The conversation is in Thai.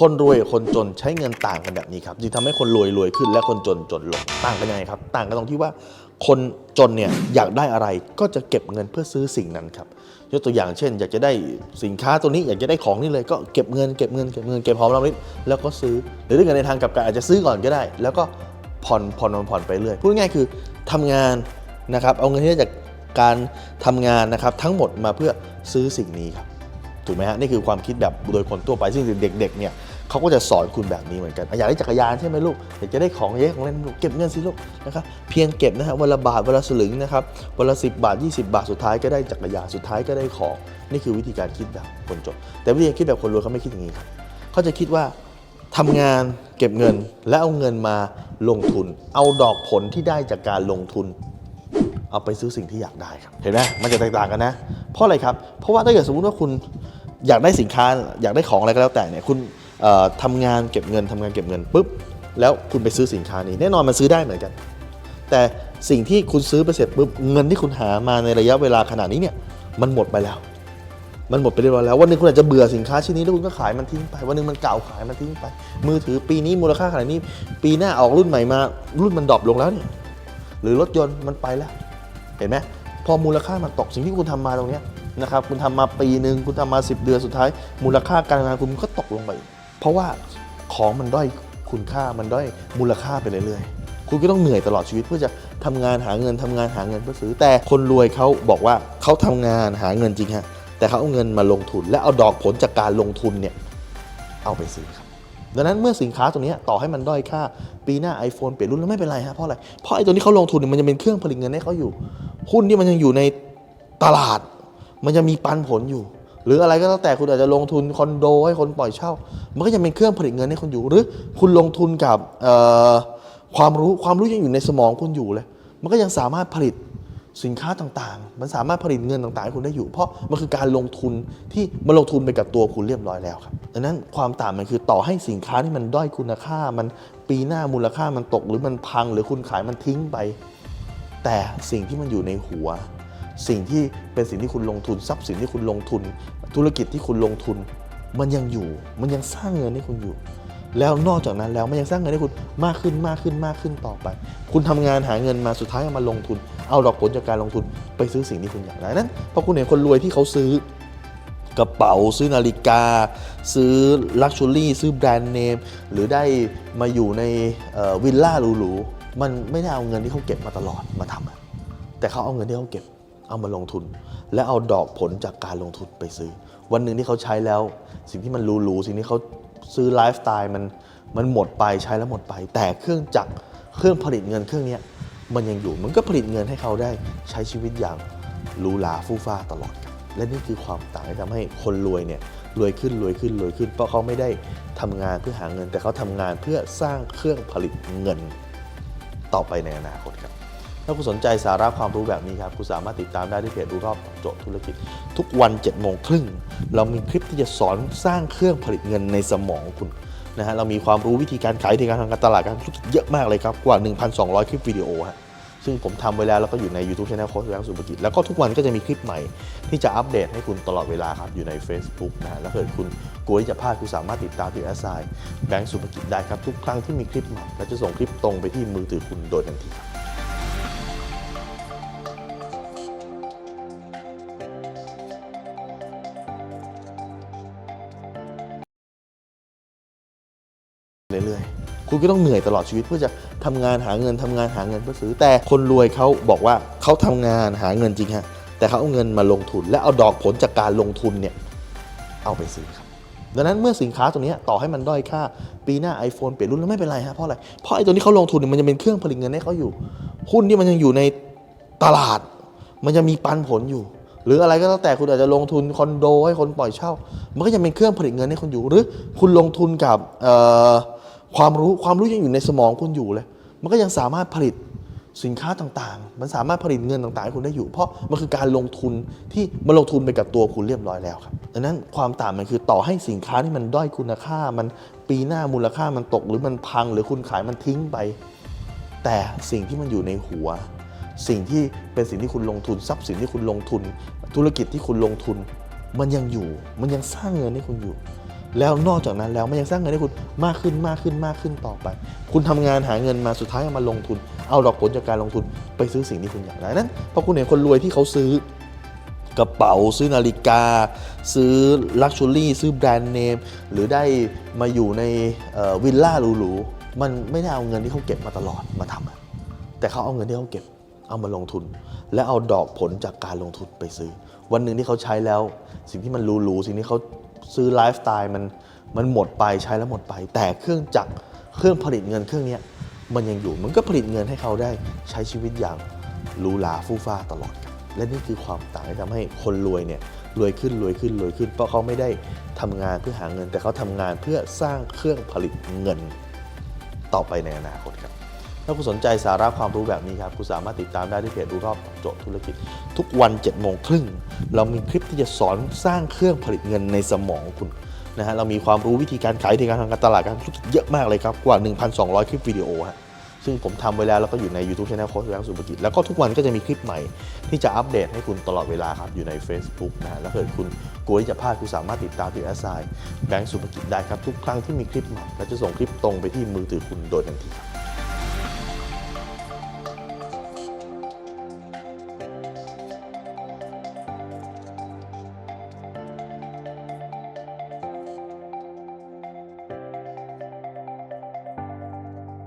คนรวยกับคนจนใช้เงินต่างกันแบบนี้ครับจึงทำให้คนรวยรวยขึ้นและคนจนจนลงต่างกันยังไงครับ ต่างกันตรงที่ว่าคนจนเนี่ยอยากได้อะไรก็จะเก็บเงินเพื่อซื้อสิ่งนั้นครับยกตัวอย่างเช่น อยากจะได้สินค้าตัวนี้อยากจะได้ของนี่เลยก็เก็บเงินเก็บเงินเก็บเงินเก็บหอมรอมริบแล้วก็ซื้อ หรือถ้าเกิดในทางกลับกันอาจจะซื้อก่อนก็ได้ แล้วก็ผ่อนผ่อนผ่อนไปเรื่อยพูดง่ายคือทำงานนะครับเอาเงินที่ได้จากการทำงานนะครับทั้งหมดมาเพื่อซื้อสิ่งนี้ครับถูกไหมฮะนี่คือความคิดแบบโดยคนทั่วไปซึ่งเด็กๆเนี่ย เขาก็จะสอนคุณแบบนี้เหมือนกัน อยากได้จักรยานใช่ไหมลูก อยากจะได้ของเยอะของเล่นลูกเก็บเงินสิลูกนะครับ เพียงเก็บนะฮะวันละบาทวันละสลึงนะครับวันละสิบาท 20 บาทสุดท้ายก็ได้จักรยานสุดท้ายก็ได้ของ นี่คือวิธีการคิดแบบคนจนแต่วิธีการคิดแบบคนรวยเขาไม่คิดอย่างนี้ครับเขาจะคิดว่าทำงานเก็บเงินแล้วเอาเงินมาลงทุน เอาดอกผลที่ได้จากการลงทุน เอาไปซื้อสิ่งที่อยากได้ครับ เห็นไหมมันจะแตกต่างกันนะ เพราะอะไรครับ เพราะว่าถ้าเกิดสมมติว่าคุณอยากได้สินค้าอยากได้ของอะไรก็แล้วแต่เนี่ยคุณ ทำงานเก็บเงินทำงานเก็บเงินปุ๊บแล้วคุณไปซื้อสินค้านี้ แน่นอนมันซื้อได้เหมือนกัน แต่สิ่งที่คุณซื้อไปเสร็จปุ๊บเงินที่คุณหามาในระยะเวลาขนาดนี้เนี่ยมันหมดไปแล้ว มันหมดไปเรียบร้อยแล้ววันหนึงคุณอาจจะเบื่อสินค้าชิ้นนี้แล้วคุณก็ขายมันทิ้งไปวันหนึงมันเก่าขายมันทิ้งไป มือถือปีนี้มูลค่าขนาดนี้ ปีหน้าออกรุ่นใหม่มา รุ่นมันดรอปลงแล้วเนี่ยหรือรถยนต์มันไปแล้วเห็นไหมพอมูลค่ามันตกสิ่งที่คุณทำมาตรงนี้นะครับคุณทำมาปีหนึ่งคุณทำมา 10 เดือนสุดท้าย มูลค่าการงานคุณก็ตกลงไป เพราะว่าของมันด้อยคุณค่ามันด้อยมูลค่าไปเรื่อยๆ คุณก็ต้องเหนื่อยตลอดชีวิตเพื่อจะทำงานหาเงินทำงานหาเงินเพื่อซื้อ แต่คนรวยเขาบอกว่าเขาทำงานหาเงินจริงฮะแต่เขาเอาเงินมาลงทุน และเอาดอกผลจากการลงทุนเนี่ยเอาไปซื้อครับดังนั้นเมื่อสินค้าตัวนี้ต่อให้มันด้อยค่า ปีหน้า iPhone เปลี่ยนรุ่นแล้วไม่เป็นไรฮะเพราะอะไรเพราะไอ้ตัวที่เขาลงทุนมันจะเป็นเครื่องผลิตเงินให้เขาอยู่ หุ้นที่มันยังอยู่ในตลาด มันจะมีปันผลอยู่ หรืออะไรก็แล้วแต่คุณอาจจะลงทุนคอนโดให้คนปล่อยเช่า มันก็จะเป็นเครื่องผลิตเงินให้คุณอยู่ หรือคุณลงทุนกับความรู้ความรู้ยังอยู่ในสมองคุณอยู่เลย มันก็ยังสามารถผลิตสินค้าต่างๆ มันสามารถผลิตเงินต่างๆให้คุณได้อยู่ เพราะมันคือการลงทุนที่มันลงทุนไปกับตัวคุณเรียบร้อยแล้วครับดังนั้นความต่างมันคือต่อให้สินค้าที่มันด้อยคุณค่า มันปีหน้ามูลค่ามันตก หรือมันพังหรือคุณขายมันทิ้งไป แต่สิ่งที่มันอยู่ในหัว สิ่งที่เป็นสิ่งที่คุณลงทุนทรัพย์สินที่คุณลงทุน ธุรกิจที่คุณลงทุน มันยังอยู่ มันยังสร้างเงินให้คุณอยู่ แล้วนอกจากนั้นแล้วมันยังสร้างเงินให้คุณมากขึ้นมากขึ้นมากขึ้นต่อไป คุณทำงานหาเงินมาสุดท้ายมาลงทุน เอาดอกผลจากการลงทุนไปซื้อสิ่งที่คุณอยากได้นั้นพอคุณเห็นคนรวยที่เขาซื้อกระเป๋าซื้อนาฬิกา ซื้อลักชัวรี่ซื้อแบรนด์เนมหรือได้มาอยู่ในวิลล่าหรูๆมันไม่ได้เอาเงินที่เขาเก็บมาตลอดมาทำแต่เขาเอาเงินที่เขาเก็บ เอามาลงทุน และเอาดอกผลจากการลงทุนไปซื้อ วันหนึ่งที่เขาใช้แล้ว สิ่งที่มันหรูๆสิ่งที่เขาซื้อไลฟ์สไตล์มันมันหมดไปใช้แล้วหมดไป แต่เครื่องจักรเครื่องผลิตเงินเครื่องนี้มันยังอยู่มันก็ผลิตเงินให้เขาได้ใช้ชีวิตอย่างหรูหราฟู่ฟ้าตลอดครับและนี่คือความต่างที่ทำให้คนรวยเนี่ยรวยขึ้นรวยขึ้นรวยขึ้น เพราะเขาไม่ได้ทำงานเพื่อหาเงิน แต่เขาทำงานเพื่อสร้างเครื่องผลิตเงินต่อไปในอนาคตครับ ถ้าคุณสนใจสาระความรู้แบบนี้ครับคุณสามารถติดตามได้ที่เพจรู้รอบโจทย์ธุรกิจ ทุกวัน7จ็ดโมงครึ่งเรามีคลิปที่จะสอนสร้างเครื่องผลิตเงินในสมองคุณนะฮะเรามีความรู้วิธีการขายวิธีการทำการตลาดการธุรกิจเยอะมากเลยครับกว่า 1,200 คลิปวิดีโอฮะซึ่งผมทำไว้แล้วแล้วก็อยู่ใน YouTube Channel โค้ชแบงค์สุภกิจแล้วก็ทุกวันก็จะมีคลิปใหม่ที่จะอัปเดตให้คุณตลอดเวลาครับ อยู่ใน Facebook นะแล้วเกิดคุณกลัวที่จะพลาดคุณสามารถติดตามที่แอสไซแบงค์สุภกิจได้ครับ ทุกครั้งที่มีคลิปใหม่เราจะส่งคลิปตรงไปที่มือถือคุณโดยทันที เรื่อยๆ คุณก็ต้องเหนื่อยตลอดชีวิตเพื่อจะทำงานหาเงินทำงานหาเงินเพื่อซื้อ แต่คนรวยเขาบอกว่าเขาทำงานหาเงินจริงฮะแต่เขาเอาเงินมาลงทุน และเอาดอกผลจากการลงทุนเนี่ยเอาไปซื้อครับดังนั้นเมื่อสินค้าตัวนี้ต่อให้มันด้อยค่า ปีหน้า iPhone เปลี่ยนรุ่นแล้วไม่เป็นไรฮะเพราะอะไรเพราะไอ้ตัวที่เขาลงทุนมันจะเป็นเครื่องผลิตเงินให้เขาอยู่หุ้นที่มันยังอยู่ในตลาด มันจะมีปันผลอยู่ หรืออะไรก็แล้วแต่คุณอาจจะลงทุนคอนโดให้คนปล่อยเช่า มันก็จะเป็นเครื่องผลิตเงินให้คุณอยู่หรือคุณลงทุนกับเอ่อ ความรู้ความรู้ยังอยู่ในสมองคุณอยู่เลย มันก็ยังสามารถผลิตสินค้าต่างๆ มันสามารถผลิตเงินต่างๆให้คุณได้อยู่ เพราะมันคือการลงทุนที่มันลงทุนไปกับตัวคุณเรียบร้อยแล้วครับดังนั้นความต่างมันคือต่อให้สินค้าที่มันด้อยคุณค่า มันปีหน้ามูลค่ามันตก หรือมันพังหรือคุณขายมันทิ้งไป แต่สิ่งที่มันอยู่ในหัว สิ่งที่เป็นสิ่งที่คุณลงทุนทรัพย์สินที่คุณลงทุน ธุรกิจที่คุณลงทุน มันยังอยู่ มันยังสร้างเงินให้คุณอยู่ แล้วนอกจากนั้นแล้วมันยังสร้างเงินให้คุณมากขึ้นมากขึ้นมากขึ้นต่อไป คุณทำงานหาเงินมาสุดท้ายเอามาลงทุน เอาดอกผลจากการลงทุนไปซื้อสิ่งที่คุณอยากได้นั้นพอคุณเห็นคนรวยที่เขาซื้อกระเป๋าซื้อนาฬิกา ซื้อลักชัวรี่ซื้อแบรนด์เนมหรือได้มาอยู่ในวิลล่าหรูๆมันไม่ได้เอาเงินที่เขาเก็บมาตลอดมาทำแต่เขาเอาเงินที่เขาเก็บเอามาลงทุน และเอาดอกผลจากการลงทุนไปซื้อ วันหนึ่งที่เขาใช้แล้ว สิ่งที่มันหรูๆสิ่งที่เขา ซื้อไลฟ์สไตล์มันมันหมดไปใช้แล้วหมดไป แต่เครื่องจักรเครื่องผลิตเงินเครื่องนี้มันยังอยู่มันก็ผลิตเงินให้เขาได้ใช้ชีวิตอย่างหรูหราฟู่ฟ้าตลอดครับและนี่คือความต่างที่ทำให้คนรวยเนี่ยรวยขึ้นรวยขึ้นรวยขึ้น เพราะเขาไม่ได้ทำงานเพื่อหาเงิน แต่เขาทำงานเพื่อสร้างเครื่องผลิตเงินต่อไปในอนาคตครับ ถ้าคุณสนใจสาระความรู้แบบนี้ครับคุณสามารถติดตามได้ที่เพจรู้รอบโจทย์ธุรกิจ ทุกวัน7จ็ดโมงครึ่งเรามีคลิปที่จะสอนสร้างเครื่องผลิตเงินในสมองคุณนะฮะเรามีความรู้วิธีการขายวิธีการทำการตลาดการธุรกิจเยอะมากเลยครับกว่า 1,200 คลิปวิดีโอฮะซึ่งผมทำไว้แล้วแล้วก็อยู่ใน YouTube Channel โค้ชแบงค์สุภกิจแล้วก็ทุกวันก็จะมีคลิปใหม่ที่จะอัปเดตให้คุณตลอดเวลาครับ อยู่ใน Facebook นะฮะแล้วเกิดคุณกลัวที่จะพลาดคุณสามารถติดตามที่แอสไซน์แบงค์สุภกิจได้ครับ ทุกครั้งที่มีคลิปใหม่เราจะส่งคลิปตรงไปที่มือถือคุณโดยทันที